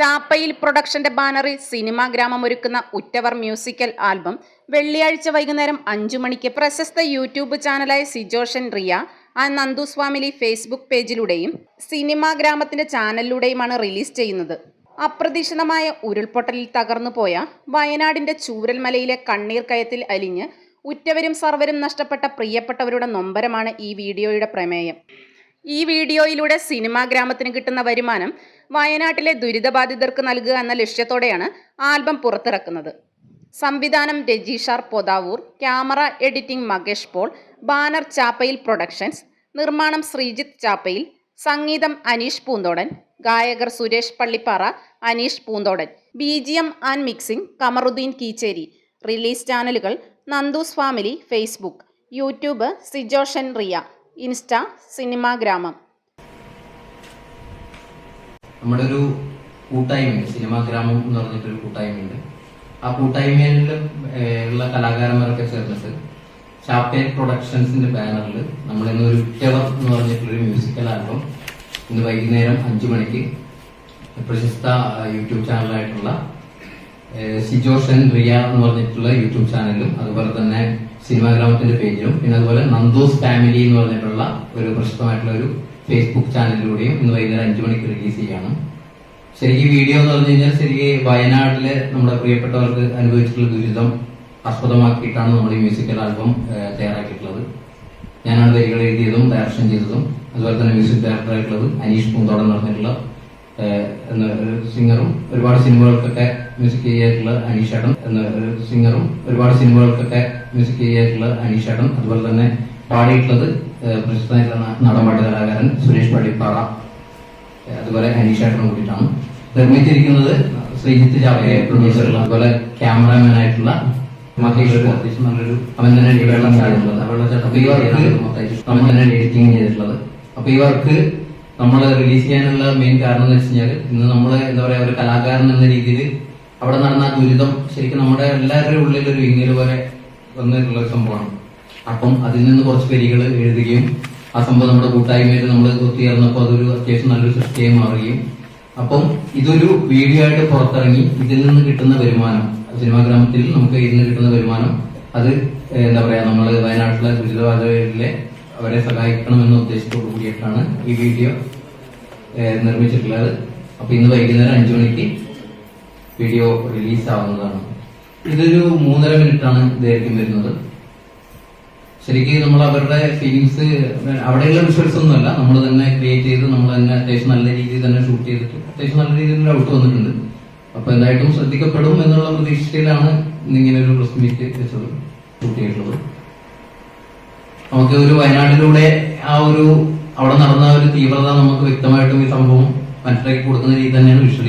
ചാപ്പയിൽ പ്രൊഡക്ഷന്റെ ബാനറിൽ സിനിമാ ഗ്രാമം ഒരുക്കുന്ന ഉറ്റവർ മ്യൂസിക്കൽ ആൽബം വെള്ളിയാഴ്ച വൈകുന്നേരം അഞ്ചു മണിക്ക് പ്രശസ്ത യൂട്യൂബ് ചാനലായ സിജോഷൻ റിയ ആ നന്ദുസ്വാമിലി ഫേസ്ബുക്ക് പേജിലൂടെയും സിനിമാ ഗ്രാമത്തിന്റെ ചാനലിലൂടെയുമാണ് റിലീസ് ചെയ്യുന്നത്. അപ്രതീക്ഷിതമായ ഉരുൾപൊട്ടലിൽ തകർന്നുപോയ വയനാടിന്റെ ചൂരൽമലയിലെ കണ്ണീർ കയത്തിൽ അലിഞ്ഞ് ഉറ്റവരും സർവരും നഷ്ടപ്പെട്ട പ്രിയപ്പെട്ടവരുടെ നൊമ്പരമാണ് ഈ വീഡിയോയുടെ പ്രമേയം. ഈ വീഡിയോയിലൂടെ സിനിമാ ഗ്രാമത്തിന് കിട്ടുന്ന വരുമാനം വയനാട്ടിലെ ദുരിതബാധിതർക്ക് നൽകുക എന്ന ലക്ഷ്യത്തോടെയാണ് ആൽബം പുറത്തിറക്കുന്നത്. സംവിധാനം Rajeeshar Pothavoor camera editing Makesh Paul banner Chappayil productions നിർമ്മാണം ശ്രീജിത്ത് ചാപ്പയിൽ സംഗീതം അനീഷ് പൂന്തോടൻ ഗായകർ Suresh Pallippara Aneesh Poonthodan B G M and mixing Kamaruddin Keecheri release ചാനലുകൾ Nandoos family Facebook YouTube Sijoshan Riya insta cinema ഗ്രാമം നമ്മുടെ ഒരു കൂട്ടായ്മയുണ്ട്. സിനിമാ ഗ്രാമം എന്ന് പറഞ്ഞിട്ടൊരു കൂട്ടായ്മയുണ്ട്. ആ കൂട്ടായ്മയിൽ ഉള്ള കലാകാരന്മാരൊക്കെ ചേർന്നിട്ട് ചാപ്പേൽ പ്രൊഡക്ഷൻസിന്റെ ബാനറിൽ നമ്മൾ ഇന്ന് ഒരു ഉറ്റവർ എന്ന് പറഞ്ഞിട്ടുള്ളൊരു മ്യൂസിക്കൽ ആൽബം ഇന്ന് വൈകുന്നേരം അഞ്ചു മണിക്ക് പ്രശസ്ത യൂട്യൂബ് ചാനലായിട്ടുള്ള സിജോഷൻ റിയ എന്ന് പറഞ്ഞിട്ടുള്ള യൂട്യൂബ് ചാനലും അതുപോലെ തന്നെ സിനിമാ ഗ്രാമത്തിന്റെ പേജിലും പിന്നെ അതുപോലെ നന്ദോസ് ഫാമിലി എന്ന് പറഞ്ഞിട്ടുള്ള ഒരു പ്രശസ്തമായിട്ടുള്ള ഒരു ഫേസ്ബുക്ക് ചാനലിലൂടെയും ഇന്ന് വൈകുന്നേരം അഞ്ചു മണിക്ക് റിലീസ് ചെയ്യണം. ശരിക്കും വീഡിയോ എന്ന് പറഞ്ഞു കഴിഞ്ഞാൽ ശരിക്കും വയനാട്ടിലെ നമ്മുടെ പ്രിയപ്പെട്ടവർക്ക് അനുഭവിച്ചിട്ടുള്ള ദുരിതം ആസ്പദമാക്കിയിട്ടാണ് നമ്മൾ ഈ മ്യൂസിക്കൽ ആൽബം തയ്യാറാക്കിയിട്ടുള്ളത്. ഞാനാണ് വരികൾ എഴുതിയതും ഡയറക്ഷൻ ചെയ്തതും അതുപോലെ തന്നെ മ്യൂസിക് ഡയറക്ടറായിട്ടുള്ളത് അനീഷ് പൂന്തോടൻ എന്ന് പറഞ്ഞിട്ടുള്ള എന്ന സിംഗറും ഒരുപാട് സിനിമകൾക്കൊക്കെ മ്യൂസിക് ചെയ്യായിട്ടുള്ള അനീഷേട്ടൻ എന്ന ഒരു സിംഗറും ഒരുപാട് സിനിമകൾക്കൊക്കെ മ്യൂസിക് ചെയ്യായിട്ടുള്ള അനീഷേട്ടൻ അതുപോലെ തന്നെ പാടിയിട്ടുള്ളത് പ്രശസ്തനായിട്ടുള്ള നടൻപാട്ട് കലാകാരൻ സുരേഷ് പള്ളിപ്പാറ അതുപോലെ ഹനീഷായിട്ടും കൂടിയിട്ടാണ്. നിർമ്മിച്ചിരിക്കുന്നത് ശ്രീജിത്ത് ചാവയെ പ്രൊഡ്യൂസറുള്ള അതുപോലെ ക്യാമറാമാൻ ആയിട്ടുള്ള മഹേഷ് അത്യാവശ്യം നല്ലൊരു അവൻ തന്നെ വെള്ളം ചാടുന്നത് അപ്പൊ ഈ വർക്ക് അവൻ തന്നെ എഡിറ്റിംഗ് ചെയ്തിട്ടുള്ളത്. അപ്പൊ ഈ വർക്ക് നമ്മൾ റിലീസ് ചെയ്യാനുള്ള മെയിൻ കാരണം എന്ന് വെച്ച് കഴിഞ്ഞാൽ ഇന്ന് നമ്മൾ എന്താ പറയാ ഒരു കലാകാരൻ എന്ന രീതിയിൽ അവിടെ നടന്ന ആ ദുരിതം ശരിക്കും നമ്മുടെ എല്ലാവരുടെയും ഉള്ളിൽ ഒരു വിങ്ങൽ പോലെ വന്നിട്ടുള്ള ഒരു സംഭവമാണ്. അപ്പം അതിൽ നിന്ന് കുറച്ച് വരികൾ എഴുതുകയും ആ സംഭവം നമ്മുടെ കൂട്ടായ്മയിൽ നമ്മൾ ഒത്തുചേർന്നപ്പോൾ അതൊരു അത്യാവശ്യം നല്ലൊരു സൃഷ്ടിയായി മാറുകയും. അപ്പം ഇതൊരു വീഡിയോ ആയിട്ട് പുറത്തിറങ്ങി ഇതിൽ നിന്ന് കിട്ടുന്ന വരുമാനം സിനിമാ ഗ്രാമത്തിൽ നമുക്ക് ഇതിൽ നിന്ന് കിട്ടുന്ന വരുമാനം അത് എന്താ പറയാ നമ്മൾ വയനാട്ടിലെ ദുരിതബാധിതരിലെ അവരെ സഹായിക്കണം എന്ന ഉദ്ദേശത്തോടു കൂടിയിട്ടാണ് ഈ വീഡിയോ നിർമ്മിച്ചിട്ടുള്ളത്. അപ്പൊ ഇന്ന് വൈകുന്നേരം അഞ്ചു മണിക്ക് വീഡിയോ റിലീസ് ആവുന്നതാണ് ഇതൊരു മൂന്നര മിനിറ്റാണ് ദൈർഘ്യം വരുന്നത്. ശരിക്കും നമ്മൾ അവരുടെ ഫീലിങ്സ് അവിടെയുള്ള വിഷ്വൽസ് ഒന്നുമല്ല. നമ്മൾ തന്നെ ക്രിയേറ്റ് ചെയ്ത് നമ്മൾ തന്നെ അത്യാവശ്യം നല്ല രീതിയിൽ തന്നെ ഷൂട്ട് ചെയ്തിട്ട് അത്യാവശ്യം നല്ല രീതിയിൽ ഔട്ട് വന്നിട്ടുണ്ട്. അപ്പൊ എന്തായിട്ടും ശ്രദ്ധിക്കപ്പെടും എന്നുള്ള പ്രതീക്ഷയിലാണ് ഇങ്ങനെ ഒരു പ്രസ് മീറ്റ് വെച്ചത് ഷൂട്ട് ചെയ്തിട്ടുള്ളത്. നമുക്ക് ഒരു വയനാട്ടിലൂടെ ആ ഒരു അവിടെ നടന്ന ഒരു തീവ്രത നമുക്ക് വ്യക്തമായിട്ടും ഈ സംഭവം മനസ്സിലാക്കി കൊടുക്കുന്ന രീതി തന്നെയാണ് വിഷ്വൽ